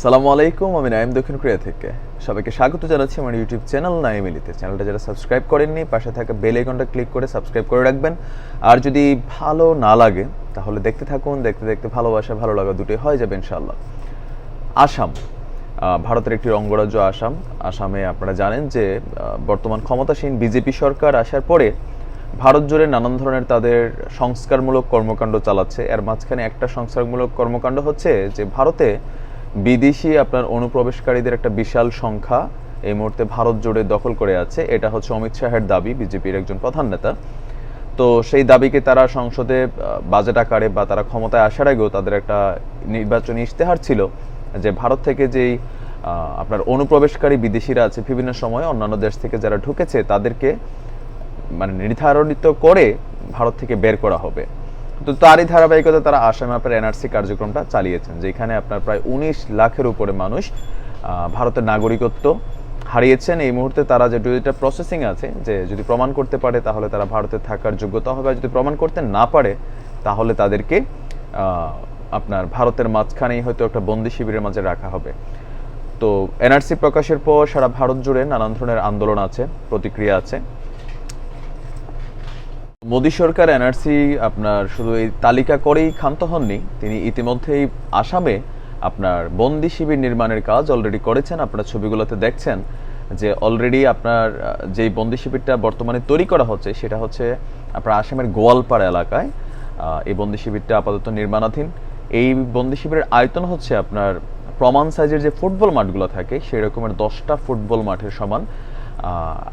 সালামু আলাইকুম, আমি নাইম দক্ষিণ কোরিয়া থেকে। সবাইকে স্বাগত জানাচ্ছি আমার ইউটিউব চ্যানেল নাইম এলিতে চ্যানেলটা যারা সাবস্ক্রাইব করেননি, পাশে থাকা বেল আইকনটা ক্লিক করে সাবস্ক্রাইব করে রাখবেন। আর যদি ভালো না লাগে, তাহলে দেখতে থাকুন, দেখতে দেখতে ভালোবাসা, ভালো লাগা দুটোই হয়ে যাবে ইনশাল্লাহ আসাম ভারতের একটি অঙ্গরাজ্য আসাম। আসামে আপনারা জানেন যে বর্তমান ক্ষমতাসীন বিজেপি সরকার আসার পরে ভারত জুড়ে নানান ধরনের তাদের সংস্কারমূলক কর্মকাণ্ড চালাচ্ছে। এর মাঝখানে একটা সংস্কারমূলক কর্মকাণ্ড হচ্ছে যে, ভারতে বিদেশি আপনার অনুপ্রবেশকারীদের একটা বিশাল সংখ্যা এই মুহূর্তে ভারত জুড়ে দখল করে আছে। এটা হচ্ছে অমিত শাহের দাবি, বিজেপির একজন প্রধান নেতা। তো সেই দাবিকে তারা সংসদে বাজেট আকারে বা তারা ক্ষমতায় আসার আগেও তাদের একটা নির্বাচনী ইশতেহার ছিল যে ভারত থেকে যেই আপনার অনুপ্রবেশকারী বিদেশিরা আছে বিভিন্ন সময় অন্যান্য দেশ থেকে যারা ঢুকেছে তাদেরকে মানে নির্ধারণিত করে ভারত থেকে বের করা হবে। তো তারই ধারাবাহিকতা তারা আসাম আপনার এনআরসি কার্যক্রমটা চালিয়েছেন, যেখানে আপনার প্রায় উনিশ লাখের উপরে মানুষ ভারতের নাগরিকত্ব হারিয়েছেন। এই মুহূর্তে তারা যে যেটা প্রসেসিং আছে, যে যদি প্রমাণ করতে পারে, তাহলে তারা ভারতে থাকার যোগ্যতা হবে। আর যদি প্রমাণ করতে না পারে, তাহলে তাদেরকে আপনার ভারতের মাঝখানেই হয়তো একটা বন্দি শিবিরের মাঝে রাখা হবে। তো এনআরসি প্রকাশের পর সারা ভারত জুড়ে নানান ধরনের আন্দোলন আছে, প্রতিক্রিয়া আছে। মোদী সরকার, এনআরসি আপনার শুধু এই তালিকা করেই ক্ষান্ত হননি, তিনি ইতিমধ্যেই আসামে আপনার বন্দি শিবির নির্মাণের কাজ অলরেডি করেছেন। আপনারা ছবিগুলোতে দেখছেন যে অলরেডি আপনার যেই বন্দি শিবিরটা বর্তমানে তৈরি করা হচ্ছে, সেটা হচ্ছে আপনার আসামের গোয়ালপাড়া এলাকায়। এই বন্দি শিবিরটা আপাতত নির্মাণাধীন। এই বন্দি শিবিরের আয়তন হচ্ছে আপনার প্রমাণ সাইজের যে ফুটবল মাঠগুলো থাকে সেই রকমের দশটা ফুটবল মাঠের সমান।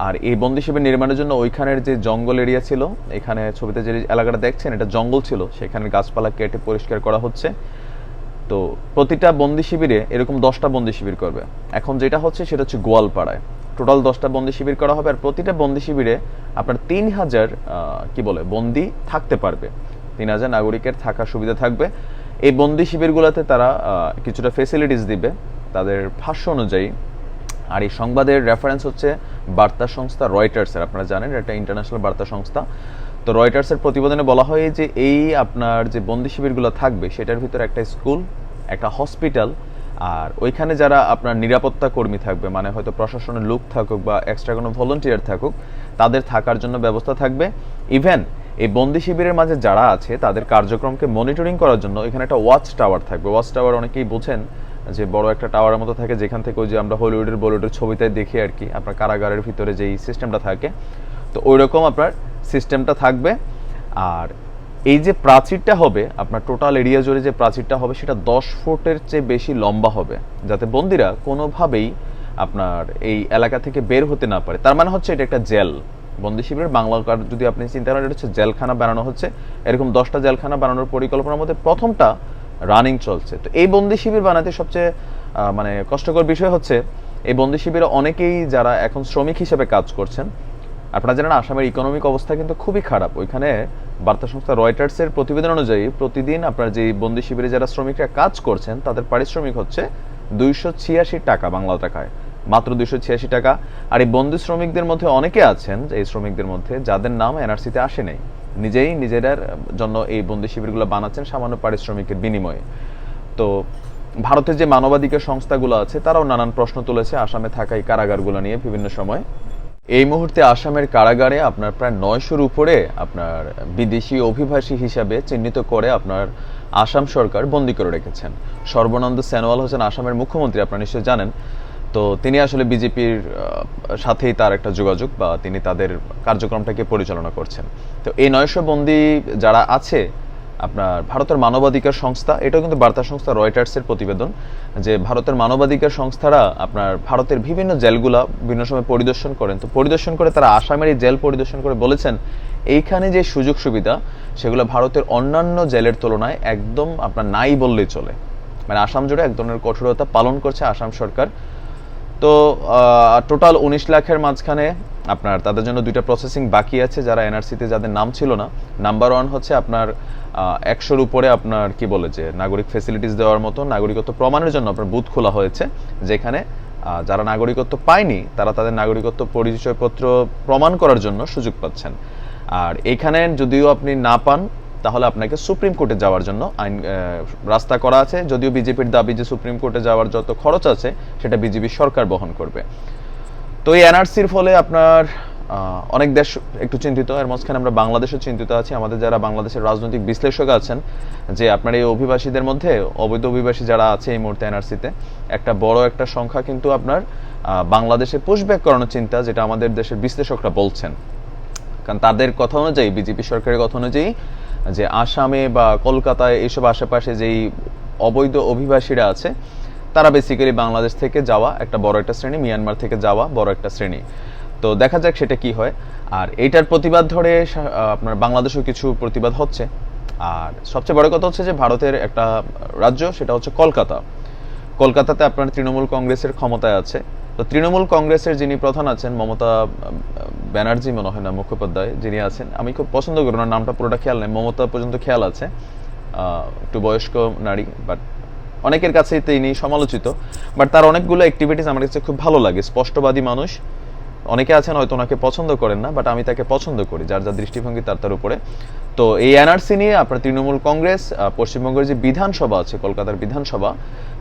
আর এই বন্দি শিবির নির্মাণের জন্য ওইখানের যে জঙ্গল এরিয়া ছিল, এখানে ছবিতে যে এলাকাটা দেখছেন, এটা জঙ্গল ছিল। সেখানে গাছপালা কেটে পরিষ্কার করা হচ্ছে। তো প্রতিটা বন্দি শিবিরে এরকম দশটা বন্দি শিবির করবে। এখন যেটা হচ্ছে, সেটা হচ্ছে গোয়ালপাড়ায়। টোটাল দশটা বন্দি শিবির করা হবে, আর প্রতিটা বন্দি শিবিরে আপনার তিন হাজার কি বলে, বন্দি থাকতে পারবে। তিন হাজার নাগরিকের থাকার সুবিধা থাকবে। এই বন্দি শিবিরগুলোতে তারা কিছুটা ফেসিলিটিস দিবে। তাদের ভাষ্য অনুযায়ী আর এই সংবাদের রেফারেন্স হচ্ছে বার্তা সংস্থা রয়টার্সের আপনারা জানেন, এটা ইন্টারন্যাশনাল বার্তা সংস্থা। তো রয়টার্সের প্রতিবেদনে বলা হয় যে এই আপনার যে বন্দি শিবিরগুলো থাকবে, সেটার ভিতরে একটা স্কুল একটা হসপিটাল আর ওইখানে যারা আপনার নিরাপত্তা কর্মী থাকবে মানে হয়তো প্রশাসনের লোক থাকুক বা এক্সট্রা কোনো ভলেন্টিয়ার থাকুক, তাদের থাকার জন্য ব্যবস্থা থাকবে। ইভেন এই বন্দি শিবিরের মাঝে যারা আছে, তাদের কার্যক্রমকে মনিটরিং করার জন্য এখানে একটা ওয়াচ টাওয়ার থাকবে। ওয়াচ টাওয়ার অনেকেই বোঝেন যে বড় একটা টাওয়ারের মতো থাকে, যেখান থেকে ওই যে আমরা হলিউডের বলিউডের ছবিতে দেখি আর কি, আপনার কারাগারের ভিতরে যেই সিস্টেমটা থাকে। তো ওই রকম আপনার সিস্টেমটা থাকবে। আর এই যে প্রাচীরটা হবে, আপনার টোটাল এরিয়া জুড়ে যে প্রাচীরটা হবে, সেটা দশ ফুটের চেয়ে বেশি লম্বা হবে, যাতে বন্দিরা কোনোভাবেই আপনার এই এলাকা থেকে বের হতে না পারে। তার মানে হচ্ছে এটা একটা জেল। বন্দি শিবিরের বাংলা কার যদি আপনি চিন্তা করেন, এটা হচ্ছে জেলখানা বানানো হচ্ছে। এরকম দশটা জেলখানা বানানোর পরিকল্পনার মধ্যে প্রথমটা রানিং চলছে। তো এই বন্দি শিবির বানাতে সবচেয়ে মানে কষ্টকর বিষয় হচ্ছে, এই বন্দি শিবিরে অনেকেই যারা এখন শ্রমিক হিসেবে কাজ করছেন, আপনারা জানেন আসামের ইকোনমিক অবস্থা কিন্তু খুবই খারাপ। ওইখানে বার্তা সংস্থা রয়টার্সের প্রতিবেদন অনুযায়ী প্রতিদিন আপনার যে বন্দি শিবিরে যারা শ্রমিকরা কাজ করছেন, তাদের পারিশ্রমিক হচ্ছে দুইশো ছিয়াশি টাকা বাংলা টাকায়। মাত্র দুইশো ছিয়াশি টাকা। আর এই বন্দি শ্রমিকদের মধ্যে অনেকে আছেন, এই শ্রমিকদের মধ্যে, যাদের নাম এনআরসিতে আসে নাই। নিজেই নিজেদের জন্য এই বন্দি শিবিরগুলো বানাচ্ছেন সামান্য পারিশ্রমিকের বিনিময়ে। তো ভারতের যে মানবাধিকার সংস্থাগুলো আছে, তারাও নানান প্রশ্ন তুলেছে আসামে থাকা এই কারাগারগুলো নিয়ে বিভিন্ন সময়। এই মুহূর্তে আসামের কারাগারে আপনার প্রায় নয়শোর উপরে আপনার বিদেশি অভিবাসী হিসাবে চিহ্নিত করে আপনার আসাম সরকার বন্দি করে রেখেছেন। সর্বানন্দ সোনোয়াল হোসেন আসামের মুখ্যমন্ত্রী, আপনারা নিশ্চয়ই জানেন তো তিনি আসলে বিজেপির সাথেই তার একটা যোগাযোগ বা তিনি তাদের কার্যক্রমটাকে পরিচালনা করছেন। তো এই নয়শো বন্দি যারা আছে, আপনার ভারতের মানবাধিকার সংস্থা, এটাও কিন্তু বার্তা সংস্থা রয়টার্সের প্রতিবেদন, যে ভারতের মানবাধিকার সংস্থারা আপনার ভারতের বিভিন্ন জেলগুলা বিভিন্ন সময় পরিদর্শন করেন। তো পরিদর্শন করে তারা আসামের এই জেল পরিদর্শন করে বলেছেন, এইখানে যে সুযোগ সুবিধা, সেগুলো ভারতের অন্যান্য জেলের তুলনায় একদম আপনার নাই বললেই চলে। মানে আসাম জুড়ে এক ধরনের কঠোরতা পালন করছে আসাম সরকার। তো টোটাল উনিশ লাখের মাঝখানে আপনার তাদের জন্য দুইটা প্রসেসিং বাকি আছে যারা এনআরসিতে যাদের নাম ছিল না। নাম্বার ওয়ান হচ্ছে আপনার একশোর উপরে আপনার কি বলে যে, নাগরিক ফেসিলিটিস দেওয়ার মতো নাগরিকত্ব প্রমাণের জন্য আপনার বুথ খোলা হয়েছে, যেখানে যারা নাগরিকত্ব পায়নি, তারা তাদের নাগরিকত্ব পরিচয়পত্র প্রমাণ করার জন্য সুযোগ পাচ্ছেন। আর এখানে যদিও আপনি না পান তাহলে আপনাকে সুপ্রিম কোর্টে যাওয়ার জন্য আইন রাস্তা করা আছে। যদিও বিজেপির দাবি যে সুপ্রিম কোর্টে যাওয়ার যত খরচ আছে, সেটা বিজেপি সরকার বহন করবে। তো এই এনআরসির ফলে আপনার অনেক দেশ একটু চিন্তিত। এর মাঝখানে আমরা বাংলাদেশও চিন্তিত আছি। আমাদের যারা বাংলাদেশের রাজনৈতিক বিশ্লেষক আছেন, যে আপনার এই অভিবাসীদের মধ্যে, অবৈধ অভিবাসী যারা আছে এই মুহূর্তে এনআরসিতে, একটা বড় একটা সংখ্যা কিন্তু আপনার বাংলাদেশে পুশব্যাক করানোর চিন্তা যেটা আমাদের দেশের বিশ্লেষকরা বলছেন। কারণ তাদের কথা অনুযায়ী, বিজেপি সরকারের কথা অনুযায়ী যে আসামে বা কলকাতায় এইসব আশেপাশে যেই অবৈধ অভিবাসীরা আছে, তারা বেসিক্যালি বাংলাদেশ থেকে যাওয়া একটা বড় একটা শ্রেণি মিয়ানমার থেকে যাওয়া বড় একটা শ্রেণি। তো দেখা যাক সেটা কি হয়। আর এটার প্রতিবাদ ধরে আপনার বাংলাদেশেও কিছু প্রতিবাদ হচ্ছে। আর সবচেয়ে বড় কথা হচ্ছে যে ভারতের একটা রাজ্য, সেটা হচ্ছে কলকাতা। কলকাতাতে আপনার তৃণমূল কংগ্রেসের ক্ষমতায় আছে। তো তৃণমূল কংগ্রেসের যিনি প্রধান আছেন মমতা ব্যানার্জি মনে হয় না মুখোপাধ্যায়, যিনি আছেন, আমি খুব পছন্দ করি, ওনার নামটা পুরোটা খেয়াল নেই, মমতা পর্যন্ত খেয়াল আছে। একটু বয়স্ক নারী বাট অনেকের কাছেই তিনি সমালোচিত বাট তার অনেকগুলো অ্যাক্টিভিটিস আমার কাছে খুব ভালো লাগে। স্পষ্টবাদী মানুষ, অনেকে আছেন হয়তো ওনাকে পছন্দ করেন না বাট আমি তাকে পছন্দ করি, যার যার দৃষ্টিভঙ্গি তার তার উপরে। তো এই এনআরসি নিয়ে আপনার তৃণমূল কংগ্রেস পশ্চিমবঙ্গের যে বিধানসভা আছে, কলকাতার বিধানসভা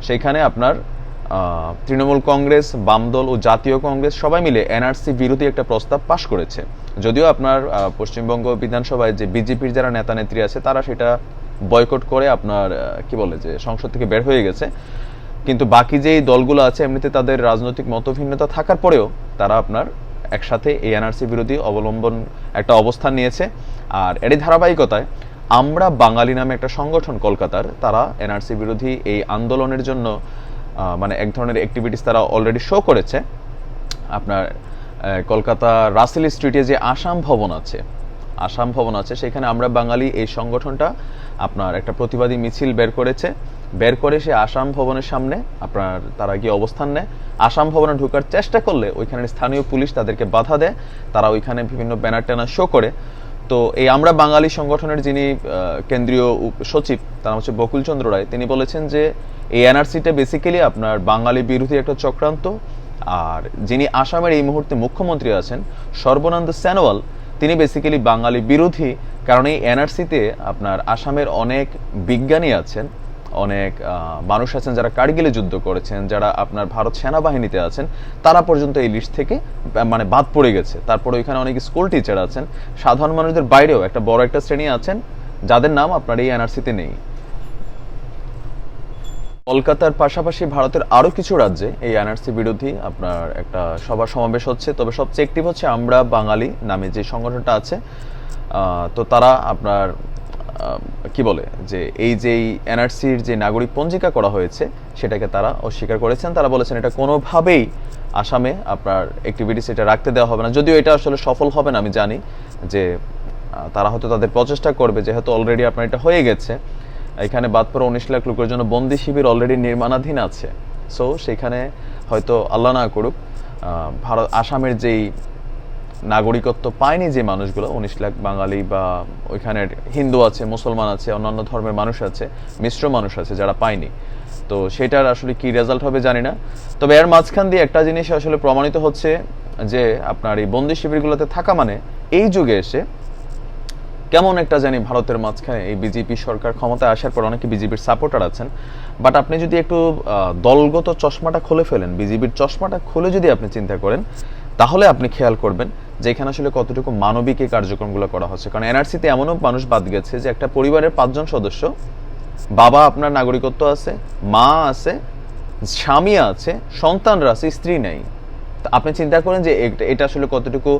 সেইখানে আপনার তৃণমূল কংগ্রেস, বামদল ও জাতীয় কংগ্রেস সবাই মিলে এনআরসি বিরোধী একটা প্রস্তাব পাশ করেছে। যদিও আপনার পশ্চিমবঙ্গ বিধানসভায় যে বিজেপির যারা নেতা নেত্রী আছে, তারা সেটা বয়কট করে আপনার কি বলে যে, সংসদ থেকে বের হয়ে গেছে। কিন্তু বাকি যেই দলগুলো আছে, এমনিতে তাদের রাজনৈতিক মতভিন্নতা থাকার পরেও তারা আপনার একসাথে এই এনআরসি বিরোধী অবলম্বন একটা অবস্থান নিয়েছে। আর এরই ধারাবাহিকতায় আমরা বাঙালি নামে একটা সংগঠন কলকাতার, তারা এনআরসি বিরোধী এই আন্দোলনের জন্য মানে এক ধরনের অ্যাক্টিভিটিস তারা অলরেডি শো করেছে। আপনার কলকাতা রাসেল স্ট্রিটে যে আসাম ভবন আছে, আসাম ভবন আছে, সেখানে আমরা বাঙালি এই সংগঠনটা আপনার একটা প্রতিবাদী মিছিল বের করেছে। বের করে সে আসাম ভবনের সামনে আপনার তারা গিয়ে অবস্থান নেয়। আসাম ভবনে ঢোকার চেষ্টা করলে ওইখানে স্থানীয় পুলিশ তাদেরকে বাধা দেয়। তারা ওইখানে বিভিন্ন ব্যানার ট্যানার শো করে। তো এই আমরা বাঙালি সংগঠনের যিনি কেন্দ্রীয় সচিব, তার হচ্ছে বকুলচন্দ্র রায়, তিনি বলেছেন যে এই এনআরসিটা বেসিক্যালি আপনার বাঙালি বিরোধী একটা চক্রান্ত। আর যিনি আসামের এই মুহূর্তে মুখ্যমন্ত্রী আছেন, সর্বনন্দ স্যানোয়াল তিনি বেসিক্যালি বাঙালি বিরোধী। কারণ এই এনআরসিতে আপনার আসামের অনেক বিজ্ঞানী আছেন অনেক মানুষ আছেন যারা কার্গিলে যুদ্ধ করেছেন, যারা আপনার ভারত সেনাবাহিনীতে আছেন, তারা পর্যন্ত এই লিস্ট থেকে মানে বাদ পড়ে গেছে। তারপরে ওইখানে অনেক স্কুল টিচার আছেন, সাধারণ মানুষদের বাইরেও একটা বড় একটা শ্রেণি আছেন, যাদের নাম আপনার এই এনআরসিতে নেই। কলকাতার পাশাপাশি ভারতের আরও কিছু রাজ্যে এই এনআরসি বিরোধী আপনার একটা সভা সমাবেশ হচ্ছে। তবে সবচেয়ে অ্যাক্টিভ হচ্ছে আমরা বাঙালি নামে যে সংগঠনটা আছে তো তারা আপনার কি বলে, যে এই যে এনআরসির যে নাগরিক পঞ্জিকা করা হয়েছে, সেটাকে তারা অস্বীকার করেছেন। তারা বলেছেন এটা কোনোভাবেই আসামে আপনার অ্যাক্টিভিটিস এটা রাখতে দেওয়া হবে না। যদিও এটা আসলে সফল হবে না, আমি জানি যে তারা হয়তো তাদের প্রচেষ্টা করবে, যেহেতু অলরেডি আপনার এটা হয়ে গেছে। এখানে বাদ পড়া উনিশ লাখ লোকের জন্য বন্দি শিবির অলরেডি নির্মাণাধীন আছে। সো সেখানে হয়তো আল্লাহ না করুক ভারত, আসামের যেই নাগরিকত্ব পায়নি যে মানুষগুলো, উনিশ লাখ বাঙালি বা ওইখানের হিন্দু আছে, মুসলমান আছে, অন্যান্য ধর্মের মানুষ আছে, মিশ্র মানুষ আছে যারা পায়নি। তো সেটার আসলে কি রেজাল্ট হবে জানি না। তবে এর মাঝখান দিয়ে একটা জিনিস আসলে প্রমাণিত হচ্ছে যে আপনার এই বন্দি শিবিরগুলোতে থাকা মানে এই যুগে এসে কেমন একটা জানি ভারতের মাঝখানে এই বিজেপি সরকার ক্ষমতায় আসার পর অনেকে বিজেপির সাপোর্টার আছেন। বাট আপনি যদি একটু দলগত চশমাটা খুলে ফেলেন, বিজেপির চশমাটা খুলে যদি আপনি চিন্তা করেন তাহলে আপনি খেয়াল করবেন যে এখানে আসলে কতটুকু মানবিক এই কার্যক্রমগুলো করা হচ্ছে। কারণ এনআরসিতে এমনও মানুষ বাদ গেছে যে একটা পরিবারের পাঁচজন সদস্য, বাবা আপনার নাগরিকত্ব আছে, মা আছে, স্বামী আছে, সন্তানরা আছে, স্ত্রী নেই। আপনি চিন্তা করেন যে এটা আসলে কতটুকু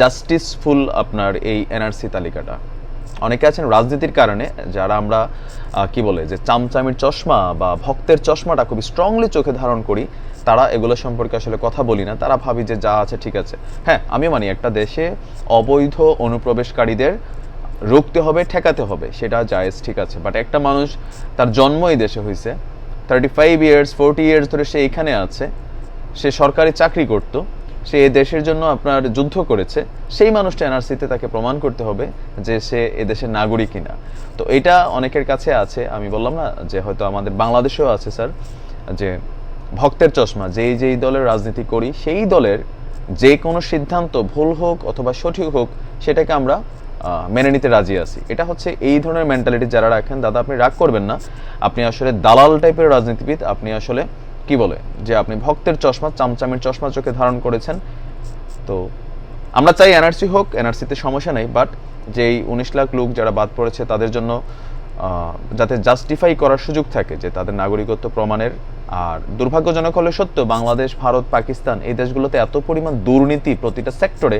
জাস্টিসফুল আপনার এই এনআরসি তালিকাটা। অনেকে আছেন রাজনীতির কারণে, যারা আমরা কি বলে, যে চামচামির চশমা বা ভক্তের চশমাটা খুব স্ট্রংলি চোখে ধারণ করি, তারা এগুলো সম্পর্কে আসলে কথা বলি না। তারা ভাবি যে যা আছে ঠিক আছে। হ্যাঁ আমি মানি একটা দেশে অবৈধ অনুপ্রবেশকারীদের রুখতে হবে, ঠেকাতে হবে, সেটা জায়েজ ঠিক আছে। বাট একটা মানুষ তার জন্ম এই দেশে হয়েছে thirty five years forty years ধরে সে এখানে আছে, সে সরকারি চাকরি করত সে এ দেশের জন্য আপনার যুদ্ধ করেছে, সেই মানুষটা এনআরসিতে তাকে প্রমাণ করতে হবে যে সে এ দেশের নাগরিক কিনা। তো এটা অনেকের কাছে আছে, আমি বললাম না যে হয়তো আমাদের বাংলাদেশেও আছে স্যার, যে ভক্তের চশমা, যেই যেই দলের রাজনীতি করি, সেই দলের যে কোনো সিদ্ধান্ত ভুল হোক অথবা সঠিক হোক, সেটাকে আমরা মেনে নিতে রাজি আছি। এটা হচ্ছে এই ধরনের মেন্টালিটি যারা রাখেন, দাদা আপনি রাগ করবেন না। আপনি আসলে দালাল টাইপের রাজনীতিবিদ, আপনি আসলে কি বলে? যে আপনি ভক্তের চশমা, চামচামের চশমা চোখে ধারণ করেছেন। তো আমরা চাই এনআরসি হোক, এনআরসিতে সমস্যা নেই, বাট যেই উনিশ লাখ লোক যারা বাদ পড়েছে তাদের জন্য যাতে জাস্টিফাই করার সুযোগ থাকে যে তাদের নাগরিকত্ব প্রমাণের। আর দুর্ভাগ্যজনক হলে সত্য বাংলাদেশ, ভারত, পাকিস্তান এই দেশগুলোতে এত পরিমাণ দুর্নীতি প্রতিটা সেক্টরে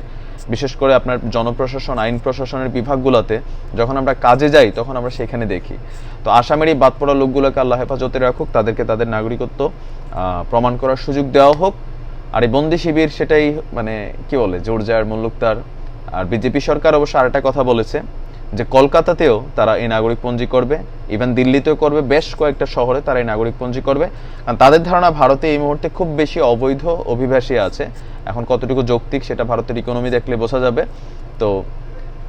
বিশেষ করে আপনার জনপ্রশাসন, আইন প্রশাসনের বিভাগগুলোতে, যখন আমরা কাজে যাই, তখন আমরা সেখানে দেখি। তো আসামের এই বাদ পড়া লোকগুলোকে আল্লাহ হেফাজতে রাখুক, তাদেরকে তাদের নাগরিকত্ব প্রমাণ করার সুযোগ দেওয়া হোক। আর এই বন্দি শিবির সেটাই মানে কি বলে, জোরজার, মুল্লুকতার। আর বিজেপি সরকার অবশ্য আরেকটা কথা বলেছে যে কলকাতাতেও তারা এই নাগরিক পঞ্জি করবে ইভেন দিল্লিতেও করবে, বেশ কয়েকটা শহরে তারা এই নাগরিক পঞ্জি করবে। কারণ তাদের ধারণা ভারতে এই মুহূর্তে খুব বেশি অবৈধ অভিবাসী আছে। এখন কতটুকু যৌক্তিক সেটা ভারতের ইকোনমি দেখলে বোঝা যাবে। তো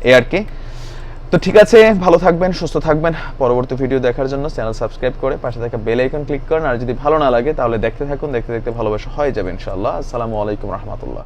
এই আর কি। তো ঠিক আছে, ভালো থাকবেন, সুস্থ থাকবেন। পরবর্তী ভিডিও দেখার জন্য চ্যানেল সাবস্ক্রাইব করে পাশে থাকা বেল আইকন ক্লিক করেন। আর যদি ভালো না লাগে, তাহলে দেখতে থাকুন, দেখতে দেখতে ভালোবাসা হয়ে যাবে ইনশাআল্লাহ। আসসালামু আলাইকুম রহমতুল্লাহ।